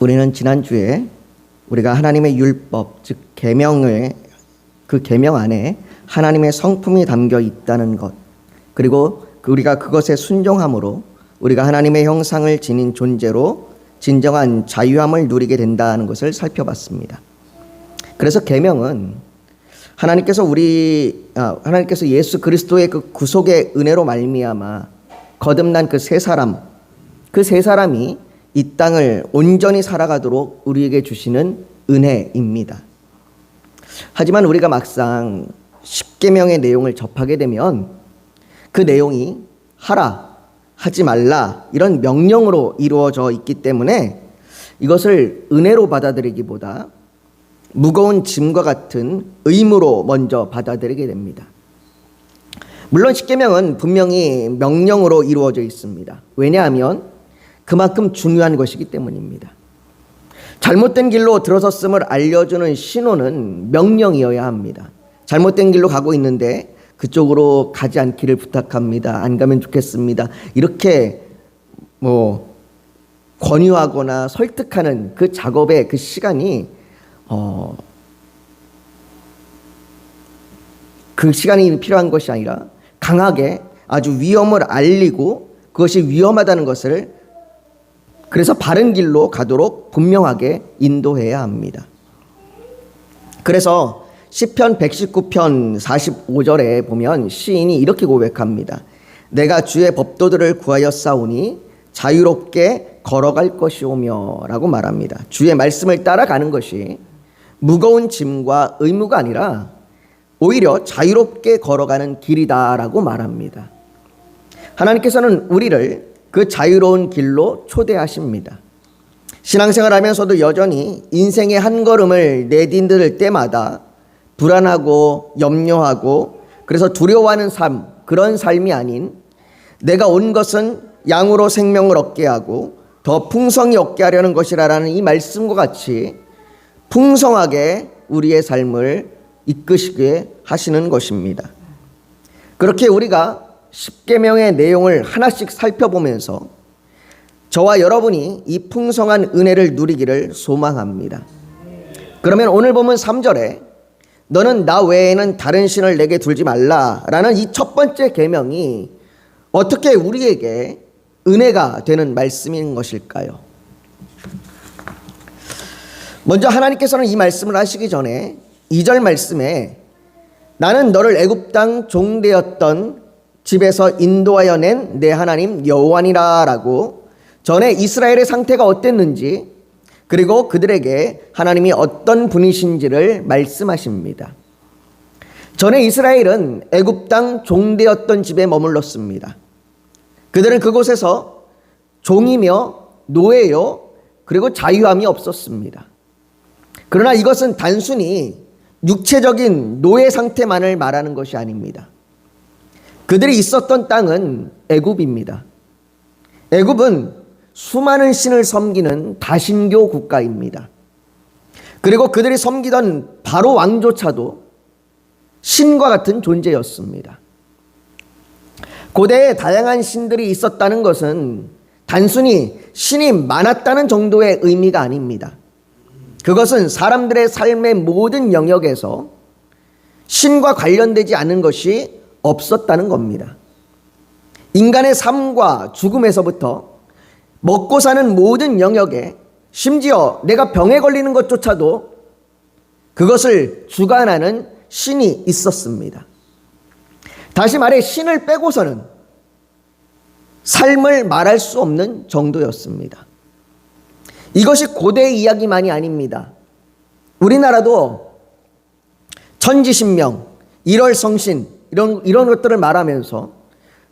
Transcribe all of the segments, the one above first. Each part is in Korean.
우리는 지난주에 우리가 하나님의 율법 즉 계명을 그 계명 안에 하나님의 성품이 담겨 있다는 것 그리고 그 우리가 그것에 순종함으로 우리가 하나님의 형상을 지닌 존재로 진정한 자유함을 누리게 된다는 것을 살펴봤습니다. 그래서 계명은 하나님께서 우리 아, 하나님께서 예수 그리스도의 그 구속의 은혜로 말미암아 거듭난 그 세 사람 그 세 사람이 이 땅을 온전히 살아가도록 우리에게 주시는 은혜입니다. 하지만 우리가 막상 십계명의 내용을 접하게 되면 그 내용이 하라 하지 말라 이런 명령으로 이루어져 있기 때문에 이것을 은혜로 받아들이기보다 무거운 짐과 같은 의무로 먼저 받아들이게 됩니다. 물론 십계명은 분명히 명령으로 이루어져 있습니다. 왜냐하면 그만큼 중요한 것이기 때문입니다. 잘못된 길로 들어섰음을 알려주는 신호는 명령이어야 합니다. 잘못된 길로 가고 있는데 그쪽으로 가지 않기를 부탁합니다. 안 가면 좋겠습니다. 이렇게 뭐 권유하거나 설득하는 그 작업의 그 시간이 어, 그 시간이 필요한 것이 아니라 강하게 아주 위험을 알리고 그것이 위험하다는 것을 그래서 바른 길로 가도록 분명하게 인도해야 합니다. 그래서 시편 119편 45절에 보면 시인이 이렇게 고백합니다. 내가 주의 법도들을 구하여 싸우니 자유롭게 걸어갈 것이오며라고 말합니다. 주의 말씀을 따라가는 것이 무거운 짐과 의무가 아니라 오히려 자유롭게 걸어가는 길이다라고 말합니다. 하나님께서는 우리를 그 자유로운 길로 초대하십니다. 신앙생활 하면서도 여전히 인생의 한 걸음을 내딛을 때마다 불안하고 염려하고 그래서 두려워하는 삶, 그런 삶이 아닌 내가 온 것은 양으로 생명을 얻게 하고 더 풍성히 얻게 하려는 것이라는 이 말씀과 같이 풍성하게 우리의 삶을 이끄시게 하시는 것입니다. 그렇게 우리가 십계명의 내용을 하나씩 살펴보면서 저와 여러분이 이 풍성한 은혜를 누리기를 소망합니다. 그러면 오늘 보면 3절에 너는 나 외에는 다른 신을 내게 둘지 말라라는 이 첫 번째 계명이 어떻게 우리에게 은혜가 되는 말씀인 것일까요? 먼저 하나님께서는 이 말씀을 하시기 전에 2절 말씀에 나는 너를 애굽 땅 종되었던 집에서 인도하여 낸 내 하나님 여호와니라라고 전에 이스라엘의 상태가 어땠는지 그리고 그들에게 하나님이 어떤 분이신지를 말씀하십니다. 전에 이스라엘은 애굽 땅 종되었던 집에 머물렀습니다. 그들은 그곳에서 종이며 노예요 그리고 자유함이 없었습니다. 그러나 이것은 단순히 육체적인 노예 상태만을 말하는 것이 아닙니다. 그들이 있었던 땅은 애굽입니다. 애굽은 수많은 신을 섬기는 다신교 국가입니다. 그리고 그들이 섬기던 바로 왕조차도 신과 같은 존재였습니다. 고대에 다양한 신들이 있었다는 것은 단순히 신이 많았다는 정도의 의미가 아닙니다. 그것은 사람들의 삶의 모든 영역에서 신과 관련되지 않은 것이 없었다는 겁니다. 인간의 삶과 죽음에서부터 먹고 사는 모든 영역에 심지어 내가 병에 걸리는 것조차도 그것을 주관하는 신이 있었습니다. 다시 말해 신을 빼고서는 삶을 말할 수 없는 정도였습니다. 이것이 고대 이야기만이 아닙니다. 우리나라도 천지신명, 일월성신 이런 이런 것들을 말하면서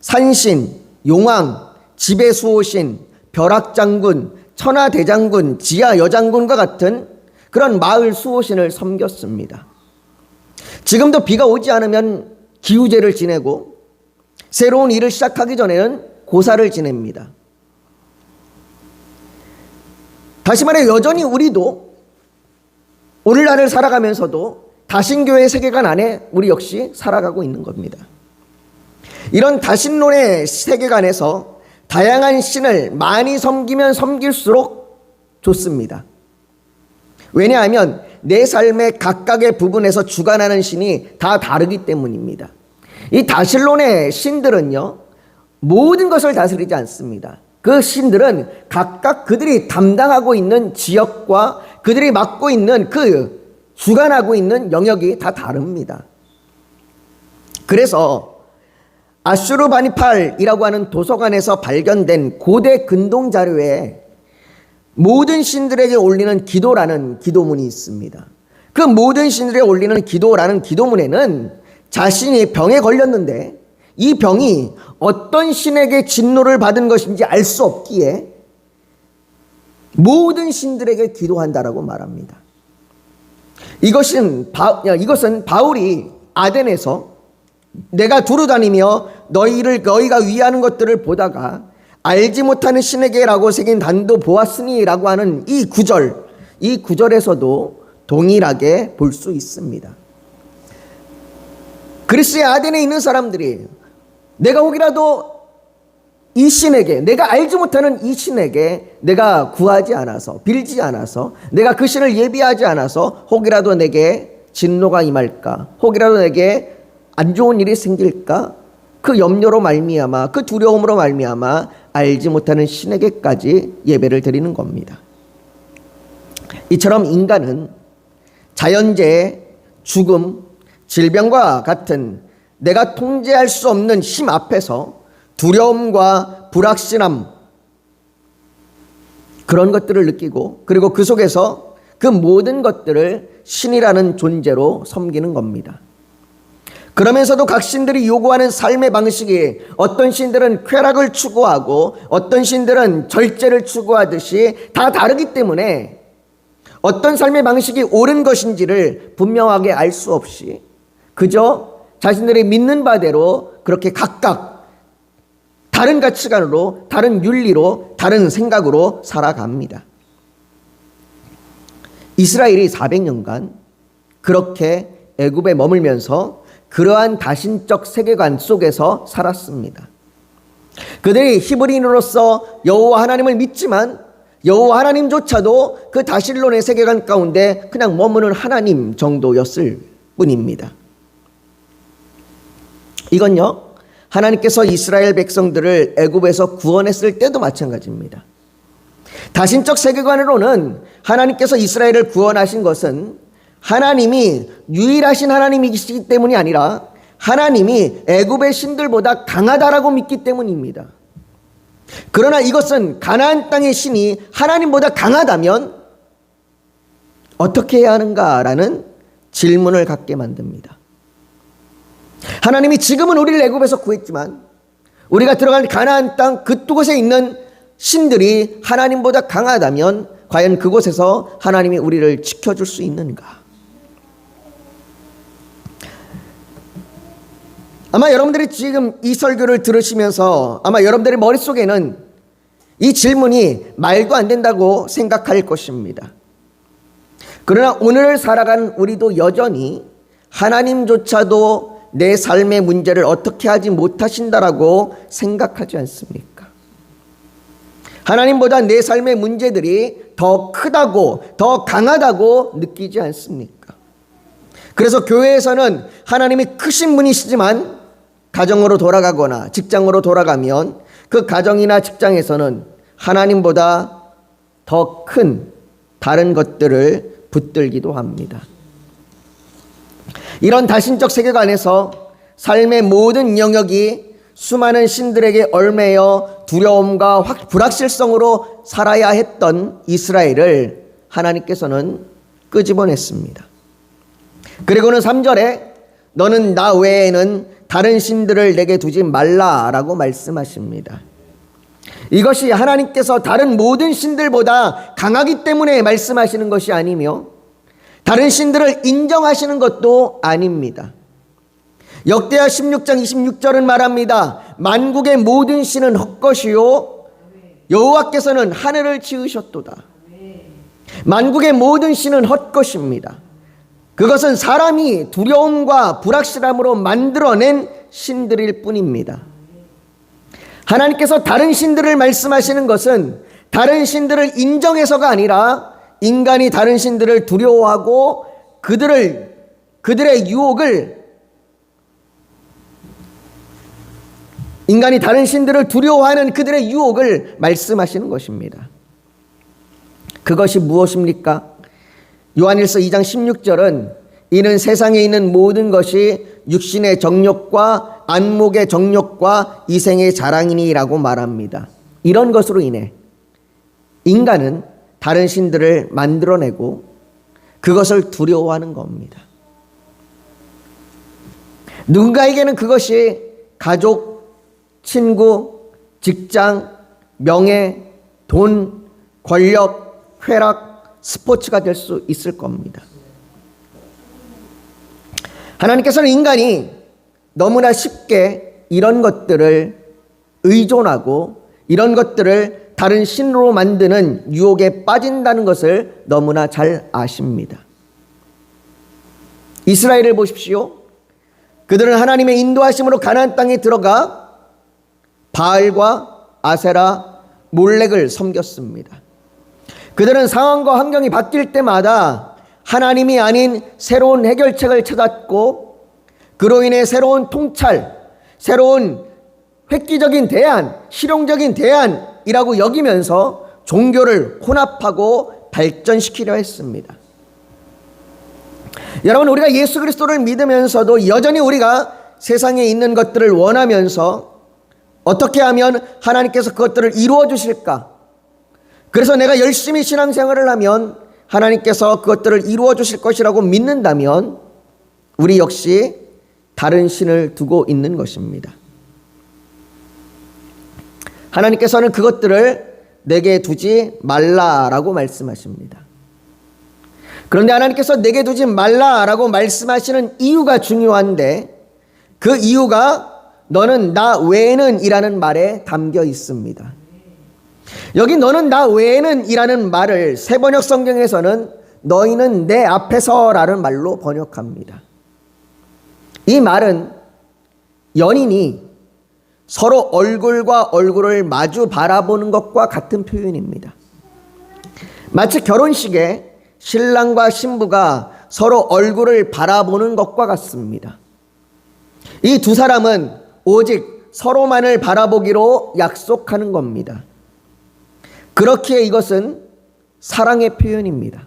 산신, 용왕, 지배수호신, 벼락장군, 천하대장군, 지하여장군과 같은 그런 마을 수호신을 섬겼습니다. 지금도 비가 오지 않으면 기우제를 지내고 새로운 일을 시작하기 전에는 고사를 지냅니다. 다시 말해 여전히 우리도 오늘날을 살아가면서도 다신교의 세계관 안에 우리 역시 살아가고 있는 겁니다. 이런 다신론의 세계관에서 다양한 신을 많이 섬기면 섬길수록 좋습니다. 왜냐하면 내 삶의 각각의 부분에서 주관하는 신이 다 다르기 때문입니다. 이 다실론의 신들은요, 모든 것을 다스리지 않습니다. 그 신들은 각각 그들이 담당하고 있는 지역과 그들이 맡고 있는 그 주관하고 있는 영역이 다 다릅니다. 그래서 아슈르바니팔이라고 하는 도서관에서 발견된 고대 근동 자료에 모든 신들에게 올리는 기도라는 기도문이 있습니다. 그 모든 신들에게 올리는 기도라는 기도문에는 자신이 병에 걸렸는데 이 병이 어떤 신에게 진노를 받은 것인지 알 수 없기에 모든 신들에게 기도한다라고 말합니다. 이것은 바, 이것은 바울이 아덴에서 내가 두루 다니며 너희를 너희가 위하는 것들을 보다가 알지 못하는 신에게라고 새긴 단도 보았으니라고 하는 이 구절 이 구절에서도 동일하게 볼 수 있습니다. 그리스의 아덴에 있는 사람들이 내가 혹이라도 이 신에게 내가 알지 못하는 이 신에게 내가 구하지 않아서 빌지 않아서 내가 그 신을 예비하지 않아서 혹이라도 내게 진노가 임할까 혹이라도 내게 안 좋은 일이 생길까 그 염려로 말미암아 그 두려움으로 말미암아 알지 못하는 신에게까지 예배를 드리는 겁니다. 이처럼 인간은 자연재해, 죽음, 질병과 같은 내가 통제할 수 없는 힘 앞에서 두려움과 불확실함 그런 것들을 느끼고 그리고 그 속에서 그 모든 것들을 신이라는 존재로 섬기는 겁니다. 그러면서도 각 신들이 요구하는 삶의 방식이 어떤 신들은 쾌락을 추구하고 어떤 신들은 절제를 추구하듯이 다 다르기 때문에 어떤 삶의 방식이 옳은 것인지를 분명하게 알 수 없이 그저 자신들이 믿는 바대로 그렇게 각각 다른 가치관으로, 다른 윤리로, 다른 생각으로 살아갑니다. 이스라엘이 400년간 그렇게 애굽에 머물면서 그러한 다신적 세계관 속에서 살았습니다. 그들이 히브리인으로서 여호와 하나님을 믿지만 여호와 하나님조차도 그 다실론의 세계관 가운데 그냥 머무는 하나님 정도였을 뿐입니다. 이건요. 하나님께서 이스라엘 백성들을 애굽에서 구원했을 때도 마찬가지입니다. 다신적 세계관으로는 하나님께서 이스라엘을 구원하신 것은 하나님이 유일하신 하나님이시기 때문이 아니라 하나님이 애굽의 신들보다 강하다라고 믿기 때문입니다. 그러나 이것은 가나안 땅의 신이 하나님보다 강하다면 어떻게 해야 하는가라는 질문을 갖게 만듭니다. 하나님이 지금은 우리를 애굽에서 구했지만 우리가 들어갈 가나안 땅 그곳에 있는 신들이 하나님보다 강하다면 과연 그곳에서 하나님이 우리를 지켜줄 수 있는가? 아마 여러분들이 지금 이 설교를 들으시면서 아마 여러분들의 머릿속에는 이 질문이 말도 안 된다고 생각할 것입니다. 그러나 오늘을 살아간 우리도 여전히 하나님조차도 내 삶의 문제를 어떻게 하지 못하신다라고 생각하지 않습니까? 하나님보다 내 삶의 문제들이 더 크다고, 더 강하다고 느끼지 않습니까? 그래서 교회에서는 하나님이 크신 분이시지만 가정으로 돌아가거나 직장으로 돌아가면 그 가정이나 직장에서는 하나님보다 더 큰 다른 것들을 붙들기도 합니다. 이런 다신적 세계관에서 삶의 모든 영역이 수많은 신들에게 얼매여 두려움과 불확실성으로 살아야 했던 이스라엘을 하나님께서는 끄집어냈습니다. 그리고는 3절에 너는 나 외에는 다른 신들을 내게 두지 말라라고 말씀하십니다. 이것이 하나님께서 다른 모든 신들보다 강하기 때문에 말씀하시는 것이 아니며 다른 신들을 인정하시는 것도 아닙니다. 역대하 16장 26절은 말합니다. 만국의 모든 신은 헛것이요 여호와께서는 하늘을 지으셨도다. 만국의 모든 신은 헛것입니다. 그것은 사람이 두려움과 불확실함으로 만들어낸 신들일 뿐입니다. 하나님께서 다른 신들을 말씀하시는 것은 다른 신들을 인정해서가 아니라 인간이 다른 신들을 두려워하고 그들을 그들의 유혹을 인간이 다른 신들을 두려워하는 그들의 유혹을 말씀하시는 것입니다. 그것이 무엇입니까? 요한일서 2장 16절은 이는 세상에 있는 모든 것이 육신의 정욕과 안목의 정욕과 이생의 자랑이니라고 말합니다. 이런 것으로 인해 인간은 다른 신들을 만들어내고 그것을 두려워하는 겁니다. 누군가에게는 그것이 가족, 친구, 직장, 명예, 돈, 권력, 쾌락, 스포츠가 될 수 있을 겁니다. 하나님께서는 인간이 너무나 쉽게 이런 것들을 의존하고 이런 것들을 다른 신으로 만드는 유혹에 빠진다는 것을 너무나 잘 아십니다. 이스라엘을 보십시오. 그들은 하나님의 인도하심으로 가나안 땅에 들어가 바알과 아세라, 몰렉을 섬겼습니다. 그들은 상황과 환경이 바뀔 때마다 하나님이 아닌 새로운 해결책을 찾았고 그로 인해 새로운 통찰, 새로운 획기적인 대안, 실용적인 대안 이라고 여기면서 종교를 혼합하고 발전시키려 했습니다. 여러분 우리가 예수 그리스도를 믿으면서도 여전히 우리가 세상에 있는 것들을 원하면서 어떻게 하면 하나님께서 그것들을 이루어 주실까? 그래서 내가 열심히 신앙생활을 하면 하나님께서 그것들을 이루어 주실 것이라고 믿는다면 우리 역시 다른 신을 두고 있는 것입니다. 하나님께서는 그것들을 내게 두지 말라라고 말씀하십니다. 그런데 하나님께서 내게 두지 말라라고 말씀하시는 이유가 중요한데 그 이유가 너는 나 외에는 이라는 말에 담겨 있습니다. 여기 너는 나 외에는 이라는 말을 세번역 성경에서는 너희는 내 앞에서 라는 말로 번역합니다. 이 말은 연인이 서로 얼굴과 얼굴을 마주 바라보는 것과 같은 표현입니다. 마치 결혼식에 신랑과 신부가 서로 얼굴을 바라보는 것과 같습니다. 이 두 사람은 오직 서로만을 바라보기로 약속하는 겁니다. 그렇기에 이것은 사랑의 표현입니다.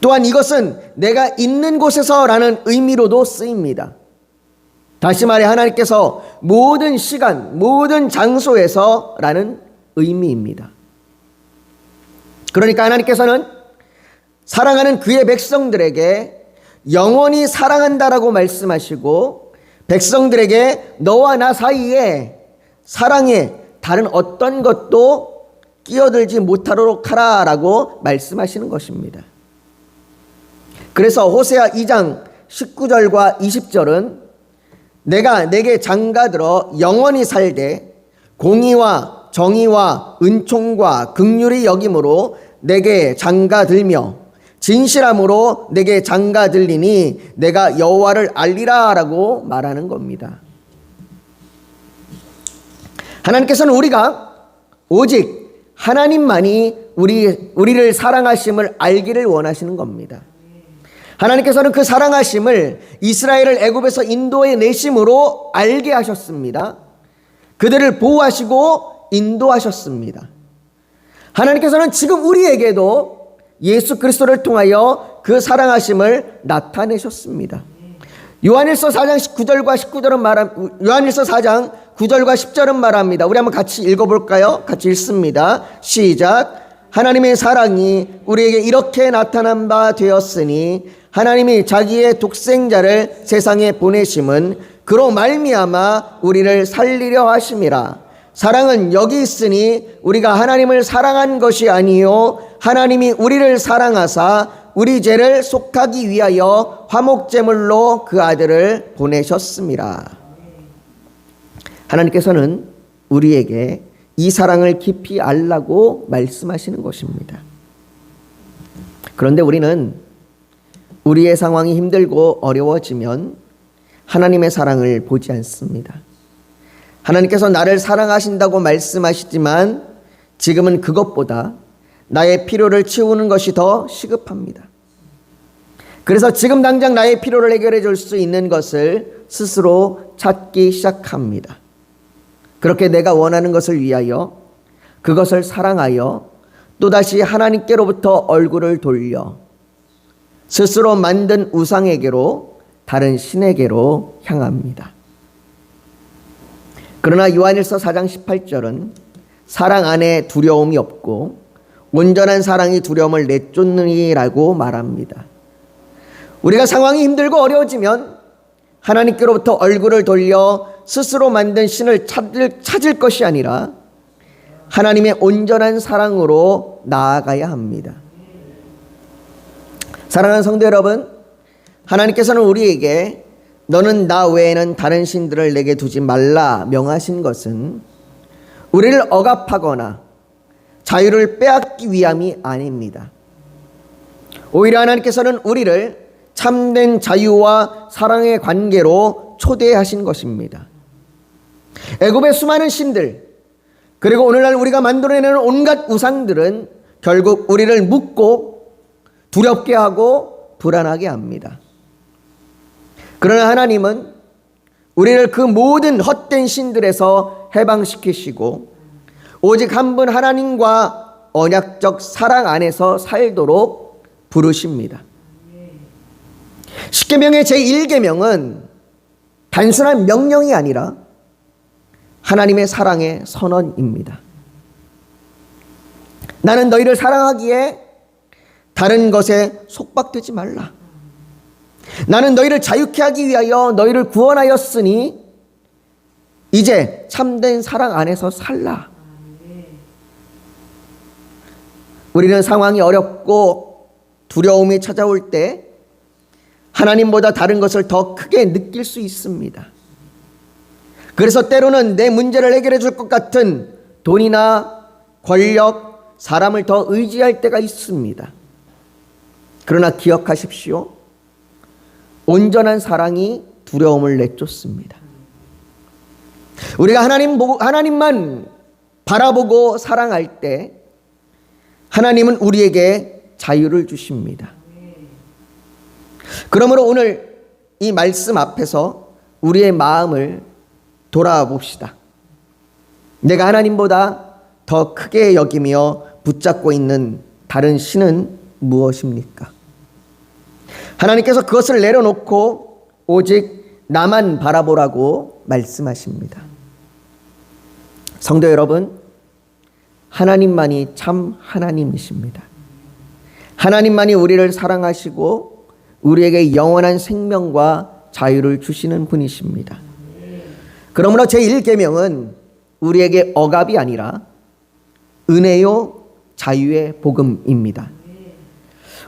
또한 이것은 내가 있는 곳에서라는 의미로도 쓰입니다. 다시 말해 하나님께서 모든 시간, 모든 장소에서라는 의미입니다. 그러니까 하나님께서는 사랑하는 그의 백성들에게 영원히 사랑한다라고 말씀하시고 백성들에게 너와 나 사이에 사랑에 다른 어떤 것도 끼어들지 못하도록 하라라고 말씀하시는 것입니다. 그래서 호세아 2장 19절과 20절은 내가 내게 장가들어 영원히 살되 공의와 정의와 은총과 극률이 여김으로 내게 장가들며 진실함으로 내게 장가들리니 내가 여호와를 알리라라고 말하는 겁니다. 하나님께서는 우리가 오직 하나님만이 우리 우리를 사랑하심을 알기를 원하시는 겁니다. 하나님께서는 그 사랑하심을 이스라엘을 애굽에서 인도해 내심으로 알게 하셨습니다. 그들을 보호하시고 인도하셨습니다. 하나님께서는 지금 우리에게도 예수 그리스도를 통하여 그 사랑하심을 나타내셨습니다. 요한일서 4장 19절과 19절은 말합 요한일서 4장 9절과 10절은 말합니다. 우리 한번 같이 읽어 볼까요? 같이 읽습니다. 시작. 하나님의 사랑이 우리에게 이렇게 나타난 바 되었으니 하나님이 자기의 독생자를 세상에 보내심은 그로 말미암아 우리를 살리려 하심이라. 사랑은 여기 있으니 우리가 하나님을 사랑한 것이 아니요 하나님이 우리를 사랑하사 우리 죄를 속하기 위하여 화목제물로 그 아들을 보내셨습니다. 하나님께서는 우리에게 이 사랑을 깊이 알라고 말씀하시는 것입니다. 그런데 우리는 우리의 상황이 힘들고 어려워지면 하나님의 사랑을 보지 않습니다. 하나님께서 나를 사랑하신다고 말씀하시지만 지금은 그것보다 나의 필요를 채우는 것이 더 시급합니다. 그래서 지금 당장 나의 필요를 해결해 줄 수 있는 것을 스스로 찾기 시작합니다. 그렇게 내가 원하는 것을 위하여 그것을 사랑하여 또다시 하나님께로부터 얼굴을 돌려 스스로 만든 우상에게로 다른 신에게로 향합니다. 그러나 요한일서 4장 18절은 사랑 안에 두려움이 없고 온전한 사랑이 두려움을 내쫓느니라고 말합니다. 우리가 상황이 힘들고 어려워지면 하나님께로부터 얼굴을 돌려 스스로 만든 신을 찾을, 찾을 것이 아니라 하나님의 온전한 사랑으로 나아가야 합니다. 사랑하는 성도 여러분, 하나님께서는 우리에게 너는 나 외에는 다른 신들을 내게 두지 말라 명하신 것은 우리를 억압하거나 자유를 빼앗기 위함이 아닙니다. 오히려 하나님께서는 우리를 참된 자유와 사랑의 관계로 초대하신 것입니다. 애굽의 수많은 신들 그리고 오늘날 우리가 만들어내는 온갖 우상들은 결국 우리를 묶고 두렵게 하고 불안하게 합니다. 그러나 하나님은 우리를 그 모든 헛된 신들에서 해방시키시고 오직 한 분 하나님과 언약적 사랑 안에서 살도록 부르십니다. 십계명의 제1계명은 단순한 명령이 아니라 하나님의 사랑의 선언입니다. 나는 너희를 사랑하기에 다른 것에 속박되지 말라. 나는 너희를 자유케 하기 위하여 너희를 구원하였으니 이제 참된 사랑 안에서 살라. 우리는 상황이 어렵고 두려움이 찾아올 때 하나님보다 다른 것을 더 크게 느낄 수 있습니다. 그래서 때로는 내 문제를 해결해 줄 것 같은 돈이나 권력, 사람을 더 의지할 때가 있습니다. 그러나 기억하십시오. 온전한 사랑이 두려움을 내쫓습니다. 우리가 하나님 하나님만 바라보고 사랑할 때 하나님은 우리에게 자유를 주십니다. 그러므로 오늘 이 말씀 앞에서 우리의 마음을 돌아봅시다. 내가 하나님보다 더 크게 여기며 붙잡고 있는 다른 신은 무엇입니까? 하나님께서 그것을 내려놓고 오직 나만 바라보라고 말씀하십니다. 성도 여러분, 하나님만이 참 하나님이십니다. 하나님만이 우리를 사랑하시고 우리에게 영원한 생명과 자유를 주시는 분이십니다. 그러므로 제1계명은 우리에게 억압이 아니라 은혜요 자유의 복음입니다.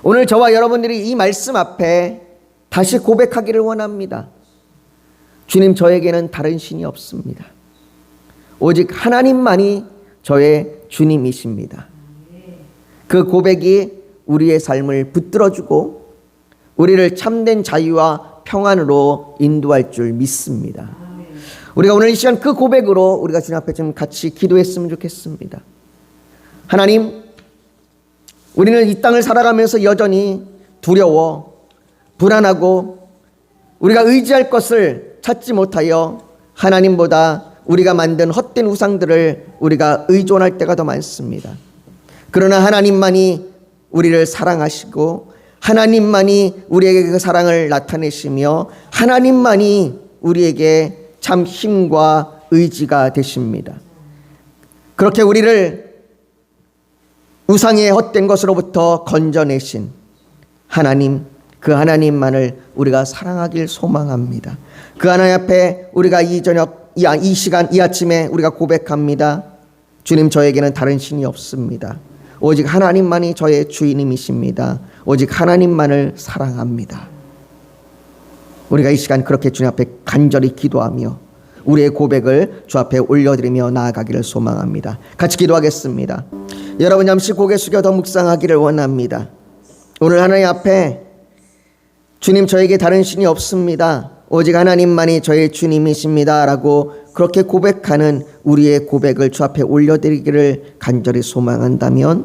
오늘 저와 여러분들이 이 말씀 앞에 다시 고백하기를 원합니다. 주님 저에게는 다른 신이 없습니다. 오직 하나님만이 저의 주님이십니다. 그 고백이 우리의 삶을 붙들어주고 우리를 참된 자유와 평안으로 인도할 줄 믿습니다. 우리가 오늘 이 시간 그 고백으로 우리가 주님 앞에 좀 같이 기도했으면 좋겠습니다. 하나님, 우리는 이 땅을 살아가면서 여전히 두려워, 불안하고 우리가 의지할 것을 찾지 못하여 하나님보다 우리가 만든 헛된 우상들을 우리가 의존할 때가 더 많습니다. 그러나 하나님만이 우리를 사랑하시고 하나님만이 우리에게 그 사랑을 나타내시며 하나님만이 우리에게 참 힘과 의지가 되십니다. 그렇게 우리를 우상의 헛된 것으로부터 건져내신 하나님, 그 하나님만을 우리가 사랑하길 소망합니다. 그 하나님 앞에 우리가 이 저녁, 이, 아, 이 시간, 이 아침에 우리가 고백합니다. 주님, 저에게는 다른 신이 없습니다. 오직 하나님만이 저의 주인님이십니다. 오직 하나님만을 사랑합니다. 우리가 이 시간 그렇게 주님 앞에 간절히 기도하며 우리의 고백을 주 앞에 올려드리며 나아가기를 소망합니다. 같이 기도하겠습니다. 여러분 잠시 고개 숙여 더 묵상하기를 원합니다. 오늘 하나님 앞에 주님 저에게 다른 신이 없습니다. 오직 하나님만이 저의 주님이십니다라고 그렇게 고백하는 우리의 고백을 주 앞에 올려드리기를 간절히 소망한다면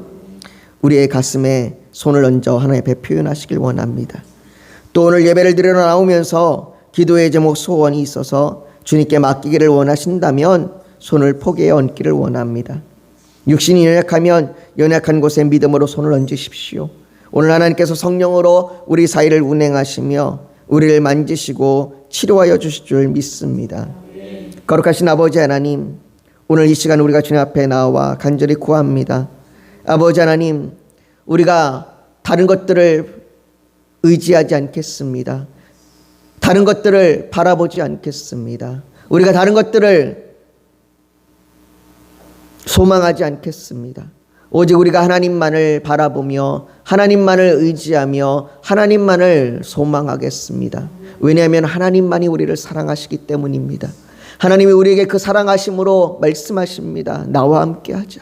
우리의 가슴에 손을 얹어 하나님 앞에 표현하시길 원합니다. 또 오늘 예배를 드리러 나오면서 기도의 제목 소원이 있어서 주님께 맡기기를 원하신다면 손을 포개에 얹기를 원합니다. 육신이 연약하면 연약한 곳에 믿음으로 손을 얹으십시오. 오늘 하나님께서 성령으로 우리 사이를 운행하시며 우리를 만지시고 치료하여 주실 줄 믿습니다. 거룩하신 아버지 하나님, 오늘 이 시간 우리가 주님 앞에 나와 간절히 구합니다. 아버지 하나님, 우리가 다른 것들을 의지하지 않겠습니다. 다른 것들을 바라보지 않겠습니다. 우리가 다른 것들을 소망하지 않겠습니다. 오직 우리가 하나님만을 바라보며 하나님만을 의지하며 하나님만을 소망하겠습니다. 왜냐하면 하나님만이 우리를 사랑하시기 때문입니다. 하나님이 우리에게 그 사랑하심으로 말씀하십니다. 나와 함께 하자.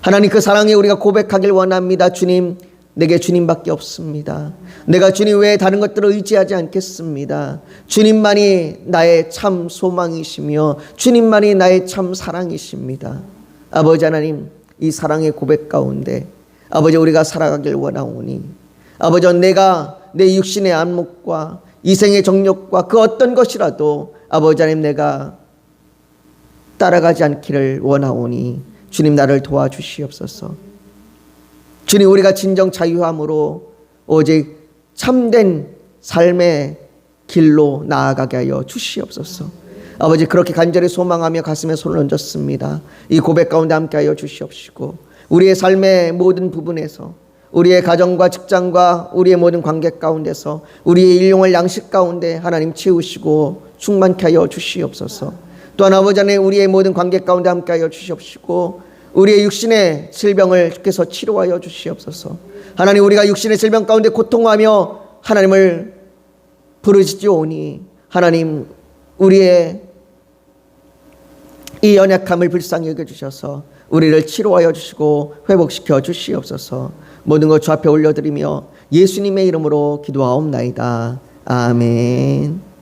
하나님 그 사랑에 우리가 고백하길 원합니다. 주님, 내게 주님밖에 없습니다. 내가 주님 외에 다른 것들을 의지하지 않겠습니다. 주님만이 나의 참 소망이시며 주님만이 나의 참 사랑이십니다. 아버지 하나님, 이 사랑의 고백 가운데 아버지 우리가 살아가길 원하오니 아버지 내가 내 육신의 안목과 이생의 정욕과 그 어떤 것이라도 아버지 하나님 내가 따라가지 않기를 원하오니 주님 나를 도와주시옵소서. 주님 우리가 진정 자유함으로 오직 참된 삶의 길로 나아가게 하여 주시옵소서. 아버지 그렇게 간절히 소망하며 가슴에 손을 얹었습니다. 이 고백 가운데 함께 하여 주시옵시고 우리의 삶의 모든 부분에서 우리의 가정과 직장과 우리의 모든 관계 가운데서 우리의 일용할 양식 가운데 하나님 채우시고 충만케 하여 주시옵소서. 또한 아버지 하나님 우리의 모든 관계 가운데 함께 하여 주시옵시고 우리의 육신의 질병을 주께서 치료하여 주시옵소서. 하나님 우리가 육신의 질병 가운데 고통하며 하나님을 부르짖오니 하나님 우리의 이 연약함을 불쌍히 여겨 주셔서 우리를 치료하여 주시고 회복시켜 주시옵소서. 모든 것 주 앞에 올려드리며 예수님의 이름으로 기도하옵나이다. 아멘.